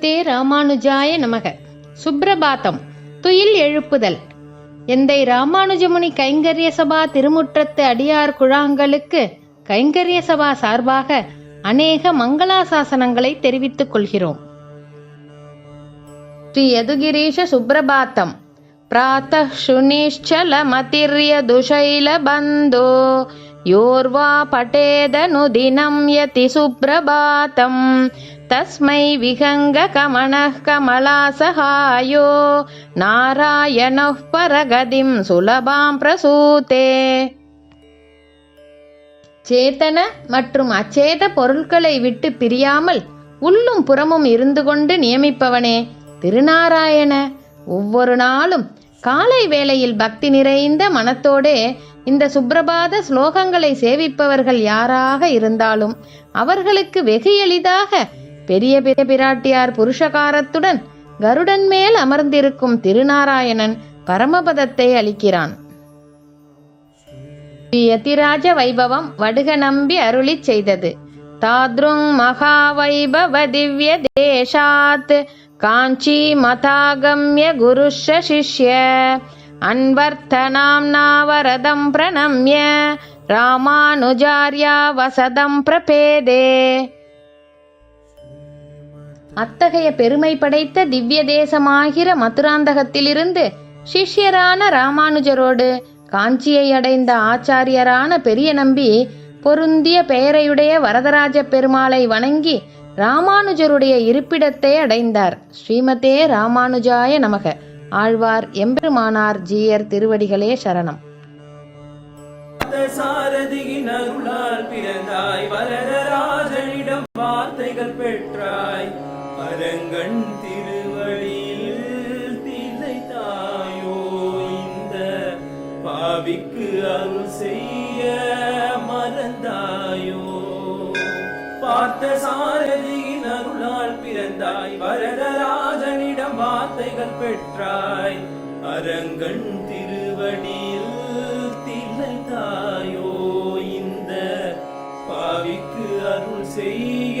ஸ்ரீமதே ராமானுஜாய நமக. சுப்பிரபாத்தம் துயில் எழுப்புதல். எந்தை ராமானுஜமுனி கைங்கரிய சபா திருமுற்றத்து அடியார் குழாங்களுக்கு கைங்கரிய சபா சார்பாக அநேக மங்களாசாசனங்களை தெரிவித்துக் கொள்கிறோம். ஸ்ரீ யதுகிரீஷ சுப்பிரபாத்தம் பிராத்த சுனிஷ்சல மதிர்ய துஷைல பந்தோ योर्वा पठेदनुदिनं यति सुप्रभातं तस्मै विहङ्गकमणः कमलासहायो नारायणः परगतिं सुलभां प्रसूते சேத்தன மற்றும் அச்சேத பொருட்களை விட்டு பிரியாமல் உள்ளும் புறமும் இருந்து கொண்டு நியமிப்பவனே திருநாராயண ஒவ்வொரு நாளும் காலை வேளையில் பக்தி நிறைந்த மனத்தோடே இந்த சுப்பிரபாத ஸ்லோகங்களை சேவிப்பவர்கள் யாராக இருந்தாலும் அவர்களுக்கு வெகு எளிதாக பெரிய பெரிய பிராட்டியார் புருஷகாரத்துடன் கருடன் மேல் அமர்ந்திருக்கும் திருநாராயணன் பரமபதத்தை அளிக்கிறான். யதிராஜ வைபவம் வடுக நம்பி அருளிச் செய்தது. தாத்ருங் மகா வைபவ திவ்ய தேசாத் காஞ்சி மதாகம்ய குருஷ சிஷ்ய. அன்வர்த்தனாம்னாவரதம் பிரணம்ய ராமானுஜாரியா வசதம் பிரபேதே. அத்தகைய பெருமை படைத்த திவ்ய தேசமாகிற மதுராந்தகத்திலிருந்து சிஷ்யரான ராமானுஜரோடு காஞ்சியை அடைந்த ஆச்சாரியரான பெரிய நம்பி பொருந்திய பெயரையுடைய வரதராஜ பெருமாளை வணங்கி ராமானுஜருடைய இருப்பிடத்தை அடைந்தார். ஸ்ரீமதே ராமானுஜாய நமக. ஆழ்வார் எம்பெருமானார் ஜீயர் திருவடிகளே சரணம். சாரதியின் அருளால் பிறந்தாய் வரதராஜனிடம் வார்த்தைகள் பெற்றாய் அரங்கன் திருவழியில் திளைத்தாயோ இந்த பாவிக்கு அருள் செய்ய மறந்தாயோ. பார்த்த சாரதியின் அருளால் பிறந்தாய் வரதரா வார்த்தைகள் பெற்றாய். அரங்கன் திருவடியில் திளைத்தாயோ இந்த பாவிக்கு அருள் செய்ய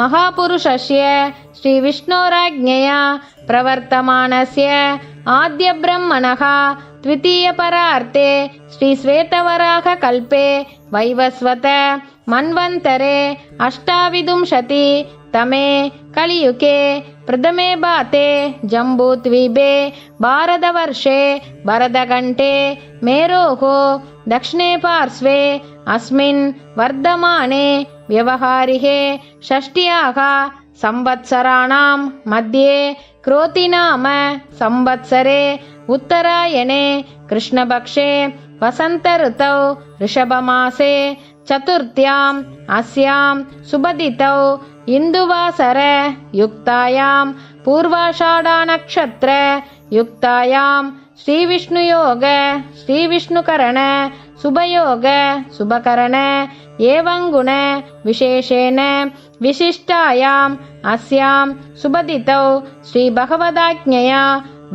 ಮಹಾಪುರುಷಸ್ಯ ಶ್ರೀವಿಷ್ಣೋರಾಜ್ಞೆಯ ಪ್ರವರ್ತಮಾನಸ್ಯ ಆದ್ಯಬ್ರಹ್ಮಣಃ ದ್ವಿತೀಯಪರಾರ್ತೆ ಶ್ರೀಶ್ವೇತವರಾಹಕಲ್ಪೆ ವೈವಸ್ವತ ಮನ್ವಂತರೆ ಅಷ್ಟಾವಿದುಂಶತಿ ತಮೇ ಕಲಿಯುಕೆ ಪ್ರಥಮೆ ಬಾತೆ ಜಂಬೂದ್ವೀಪೆ ಭಾರತವರ್ಷೆ ಭರತಗಂಟೆ ಮೇರೋಹೋ दक्षिणे पार्श्वे अस्मिन् वर्धमाने व्यवहारिहे षष्ट्याः संवत्सराणां मध्ये क्रोतिनाम संवत्सरे उत्तरायणे कृष्णपक्षे वसन्तऋतौ ऋषभमासे चतुर्थ्याम् अस्यां सुबदितौ इन्दुवासर युक्तायां पूर्वाषाढानक्षत्र युक्तायां श्रीविष्णुयोग श्रीविष्णुकरण शुभयोग शुभकरण एवं गुण विशेषेण विशिष्टायाम् अस्यां सुबदितौ श्रीभगवदाज्ञया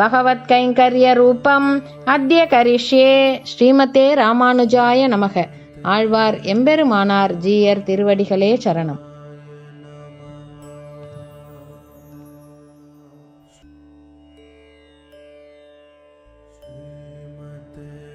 பகவத்கைங்கரியரூபம் அத்திய கரிஷ்யே ஸ்ரீமதே ராமானுஜாய நமக ஆழ்வார் எம்பெருமானார் ஜீயர் திருவடிகளே சரணம்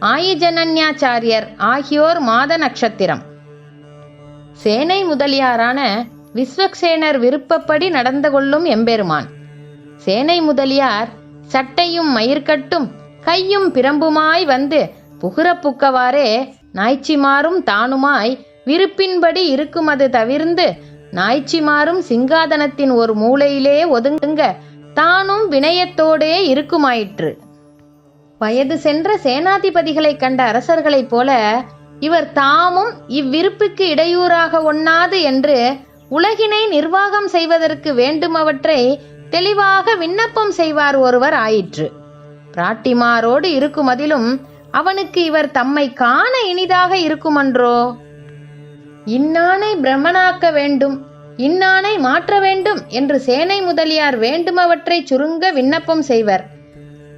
ஆயிஜனன்யாச்சாரியர் ஆகியோர் மாத நட்சத்திரம். சேனை முதலியாரான விஸ்வக்சேனர் விருப்பப்படி நடந்து கொள்ளும் எம்பெருமான். சேனை முதலியார் சட்டையும் மயிர்கட்டும் கையும் பிரம்புமாய் வந்து புகுற புக்கவாறே நாய்ச்சிமாரும் தானுமாய் விருப்பின்படி இருக்குமது தவிர்ந்து நாய்ச்சிமாரும் சிங்காதனத்தின் ஒரு மூலையிலே ஒதுங்குங்க தானும் வினயத்தோடே இருக்குமாயிற்று. வயது சென்ற சேனாதிபதிகளைக் கண்ட அரசர்களைப் போல இவர் தாமும் இவ்விருப்புக்கு இடையூறாக ஒண்ணாது என்று உலகினை நிர்வாகம் செய்வதற்கு வேண்டுமவற்றை தெளிவாக விண்ணப்பம் செய்வார் ஒருவர் ஆயிற்று. பிராட்டிமாரோடு இருக்குமதிலும் அவனுக்கு இவர் தம்மை காண இனிதாக இருக்குமன்றோ? இன்னானை பிரமணாக்க வேண்டும் இன்னானை மாற்ற வேண்டும் என்று சேனை முதலியார் வேண்டுமவற்றை சுருங்க விண்ணப்பம் செய்வர்.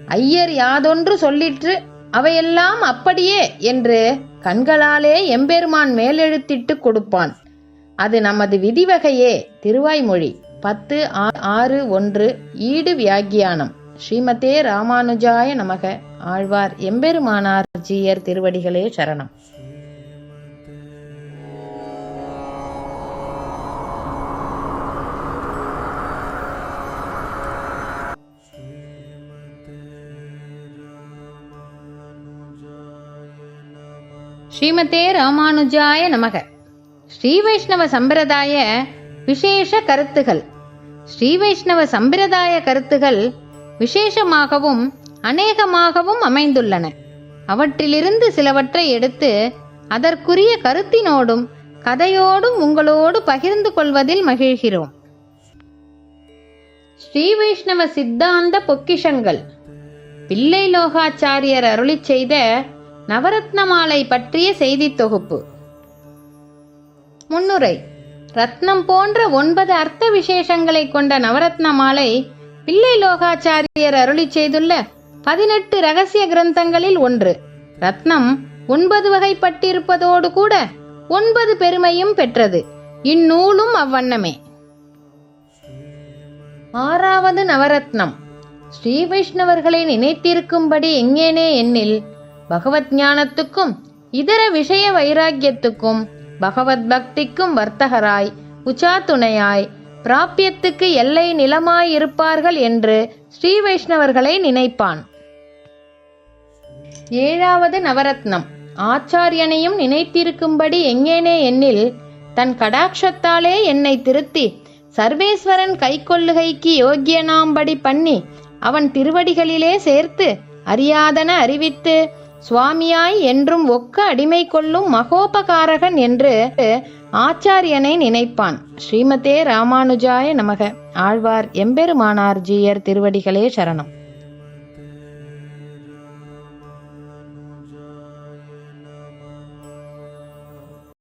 ஐயர் யாதொன்று சொல்லிற்று அவையெல்லாம் அப்படியே என்று கண்களாலே எம்பெருமான் மேலெழுத்திட்டு கொடுப்பான். அது நமது விதிவகையே. திருவாய்மொழி பத்து ஆ- ஆறு ஒன்று ஈடு வியாக்கியானம். ஸ்ரீமதே ராமானுஜாய நமக. ஆழ்வார் எம்பெருமானார் ஜீயர் திருவடிகளே சரணம். ஸ்ரீமதே ராமானுஜாய நமக. ஸ்ரீ வைஷ்ணவ சம்பிரதாய விசேஷ கருத்துகள். ஸ்ரீ வைஷ்ணவ சம்பிரதாய கருத்துகள் விசேஷமாகவும் அநேகமாகவும் அமைந்துள்ளன. அவற்றிலிருந்து சிலவற்றை எடுத்து அதற்குரிய கருத்தினோடும் கதையோடும் உங்களோடு பகிர்ந்து கொள்வதில் மகிழ்கிறோம். ஸ்ரீ வைஷ்ணவ சித்தாந்த பொக்கிஷங்கள். பிள்ளை லோகாச்சாரியர் அருளிச் செய்த நவரத்னமாலை பற்றிய செய்தி தொகுப்பு. முன்னுரை. ரத்னம் போன்ற ஒன்பது அர்த்த விசேஷங்களை கொண்ட நவரத்ன மாலை பிள்ளை லோகாச்சாரியர் அருளிச் செய்துள்ள பதினெட்டு ரகசிய கிரந்தங்களில் ஒன்று. ரத்னம் ஒன்பது வகைப்பட்டிருப்பதோடு கூட ஒன்பது பெருமையும் பெற்றது. இந்நூலும் அவ்வண்ணமே. ஆறாவது நவரத்னம். ஸ்ரீ வைஷ்ணவர்களை நினைத்திருக்கும்படி எங்கேனே எண்ணில் பகவத் ஞானத்துக்கும் இதர விஷய வைராக்கியத்துக்கும் பகவத் பக்திக்கும் வர்த்தகராய் உச்சா துணையாய் பிராப்பியத்துக்கு எல்லை நிலமாயிருப்பார்கள் என்று ஸ்ரீ வைஷ்ணவர்களை நினைப்பான். ஏழாவது நவரத்னம். ஆச்சாரியனையும் நினைத்திருக்கும்படி எங்கேனே எண்ணில் தன் கடாட்சத்தாலே என்னை திருத்தி சர்வேஸ்வரன் கைக்கொள்ளுகைக்கு யோக்கியனாம்படி பண்ணி அவன் திருவடிகளிலே சேர்த்து அறியாதன அறிவித்து சுவாமியாய் என்றும் ஒக்க அடிமை கொள்ளும் மகோபகாரகன் என்று ஆச்சாரியனை நினைப்பான். ஸ்ரீமதே ராமானுஜாய நமக. ஆழ்வார் எம்பெருமானார் ஜீயர் திருவடிகளே சரணம்.